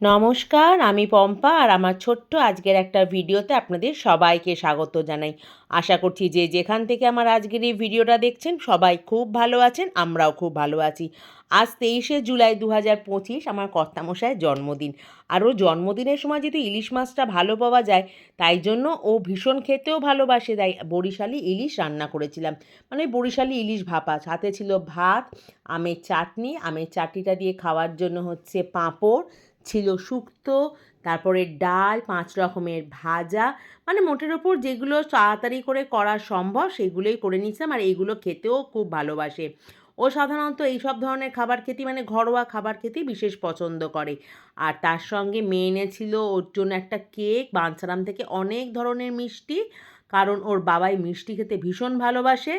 নমস্কার, আমি পম্পা আর আমার ছোট্ট আজকের একটা ভিডিওতে আপনাদের সবাইকে স্বাগত জানাই। আশা করছি যে যেখান থেকে আমার আজকের এই ভিডিওটা দেখছেন সবাই খুব ভালো আছেন, আমরাও খুব ভালো আছি। আজ তেইশে জুলাই দু হাজার পঁচিশ আমার কর্তামশায়ের জন্মদিন। আর ও জন্মদিনের সময় যেহেতু ইলিশ মাছটা ভালো পাওয়া যায়, তাই জন্য ও ভীষণ খেতেও ভালোবাসে, তাই বরিশালি ইলিশ রান্না করেছিলাম। মানে বরিশালি ইলিশ ভাপা, সাথে ছিল ভাত, আমের চাটনি, আমের চাটনিটা দিয়ে খাওয়ার জন্য হচ্ছে পাঁপড় ছিল শুক্তো, তারপরে ডাল, পাঁচ রকমের ভাজা। মানে মোটের ওপর যেগুলো তাড়াতাড়ি করে করা সম্ভব, সেগুলোই করে নিয়েছিলাম আর এইগুলো খেতেও খুব ভালোবাসে। ও সাধারণত এই সব ধরনের খাবার খেতেই মানে ঘরোয়া খাবার খেতেই বিশেষ পছন্দ করে। আর তার সঙ্গে মেয়ে এনেছিল ওর জন্য একটা কেক, বাঞ্ছারাম থেকে অনেক ধরনের মিষ্টি। কারণ ওর বাবাই মিষ্টি খেতে ভীষণ ভালোবাসে।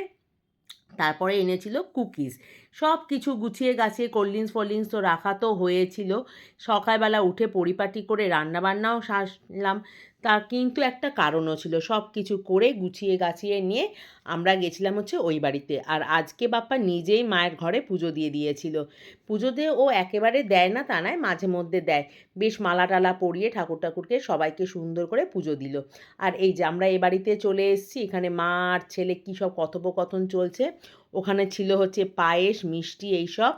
তারপরে এনেছিল কুকিজ। সব কিছু গুছিয়ে গাছিয়ে কোল্ড ড্রিঙ্কস ফোল্ড ড্রিঙ্কস তো রাখা তো হয়েছিল। সকালবেলা উঠে পরিপাটি করে রান্নাবান্নাও সারলাম। তা কিন্তু একটা কারণও ছিল। সব কিছু করে গুছিয়ে গাছিয়ে নিয়ে আমরা গেছিলাম হচ্ছে ওই বাড়িতে। আর আজকে বাপ্পা নিজেই মায়ের ঘরে পুজো দিয়ে দিয়েছিল। পুজো দিয়ে ও একেবারে দেয় না, তা নয়, মাঝে মধ্যে দেয়। বেশ মালা টালা পরিয়ে ঠাকুর ঠাকুরকে সবাইকে সুন্দর করে পুজো দিল। আর এই যে আমরা এ বাড়িতে চলে এসেছি, এখানে মা আর ছেলে কী সব কথোপকথন চলছে, ওখানে ছিল হচ্ছে পায়েস, মিষ্টি, এইসব।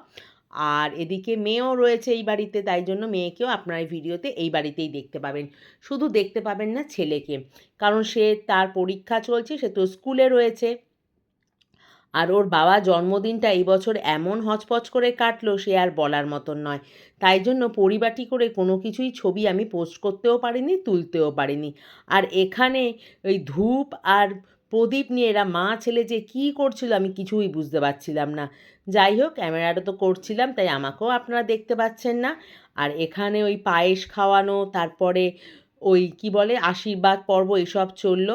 আর এদিকে মেয়েও রয়েছে এই বাড়িতে, তাই জন্য মেয়েকেও আপনারা এই ভিডিওতে এই বাড়িতেই দেখতে পাবেন। শুধু দেখতে পাবেন না ছেলেকে, কারণ সে তার পরীক্ষা চলছে, সে তো স্কুলে রয়েছে। আর ওর বাবা জন্মদিনটা এই বছর এমন হচপচ করে কাটলো, সে আর বলার মতন নয়। তাই জন্য পরিবাটি করে কোনো কিছুই ছবি আমি পোস্ট করতেও পারিনি, তুলতেও পারিনি। আর এখানে ওই ধূপ আর প্রদীপ নিয়ে এরা মা, ছেলে যে কী করছিল আমি কিছুই বুঝতে পারছিলাম না। যাই হোক ক্যামেরাটা তো করছিলাম, তাই আমাকেও আপনারা দেখতে পাচ্ছেন না। আর এখানে ওই পায়েস খাওয়ানো, তারপরে ওই কি বলে, আশীর্বাদ পর্ব, এসব চলল।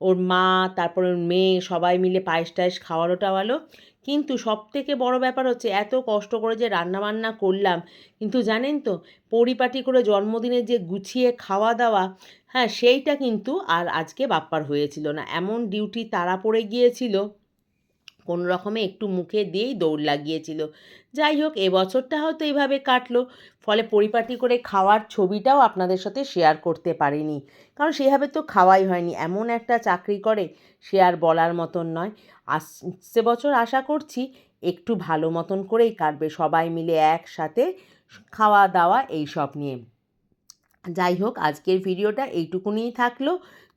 ওর মা, তারপর ওর মেয়ে, সবাই মিলে পায়েস টায়েস খাওয়ালো টাওয়ালো। কিন্তু সব থেকে বড় ব্যাপার হচ্ছে, এত কষ্ট করে যে রান্নাবান্না করলাম। কিন্তু জানেন তো, পরিপাটি করে জন্মদিনে যে গুছিয়ে খাওয়া দাওয়া হ্যাঁ সেইটা কিন্তু আর আজকে বাপ্পার হয়েছিল না। এমন ডিউটি তারা পড়ে গিয়েছিল। কোনো রকমে একটু মুখে দিয়েই দৌড় লাগিয়েছিল। যাই হোক এবছরটা হয়তো এইভাবে কাটলো। ফলে পরিপাটি করে খাওয়ার ছবিটাও আপনাদের সাথে শেয়ার করতে পারিনি। কারণ সেভাবে তো খাওয়াই হয়নি। এমন একটা চাকরি করে সে আর বলার মতন নয়। আসছে বছর আশা করছি একটু ভালো মতন করেই কাটবে। সবাই মিলে একসাথে খাওয়া দাওয়া এই সব নিয়ে। যাই হোক, আজকের ভিডিওটা এইটুকুনিই থাকল।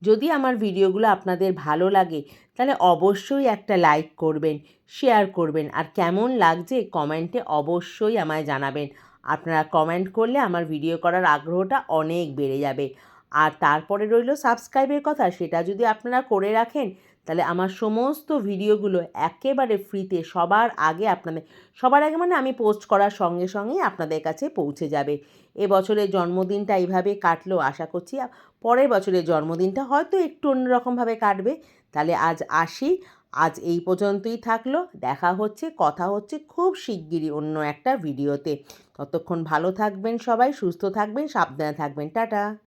যদি আমার ভিডিওগুলো আপনাদের ভালো লাগে, তাহলে অবশ্যই একটা লাইক করবেন, শেয়ার করবেন, আর কেমন লাগছে কমেন্টে অবশ্যই আমায় জানাবেন। আপনারা কমেন্ট করলে আমার ভিডিও করার আগ্রহটা অনেক বেড়ে যাবে। আর তারপরে রইল সাবস্ক্রাইবের কথা, সেটা যদি আপনারা করে রাখেন তাহলে আমার সমস্ত ভিডিওগুলো একেবারে ফ্রিতে সবার আগে আপনাদের, সবার আগে মানে আমি পোস্ট করার সঙ্গে সঙ্গেই আপনাদের কাছে পৌঁছে যাবে। এবছরের জন্মদিনটা এইভাবে কাটলো, আশা করছি পরের বছরের জন্মদিনটা হয়তো একটু অন্যরকমভাবে কাটবে। তাহলে আজ আসি, আজ এই পর্যন্তই থাকল, দেখা হচ্ছে, কথা হচ্ছে খুব শিগগিরই অন্য একটা ভিডিওতে। ততক্ষণ ভালো থাকবেন সবাই, সুস্থ থাকবেন, সাবধানে থাকবেন, টাটা।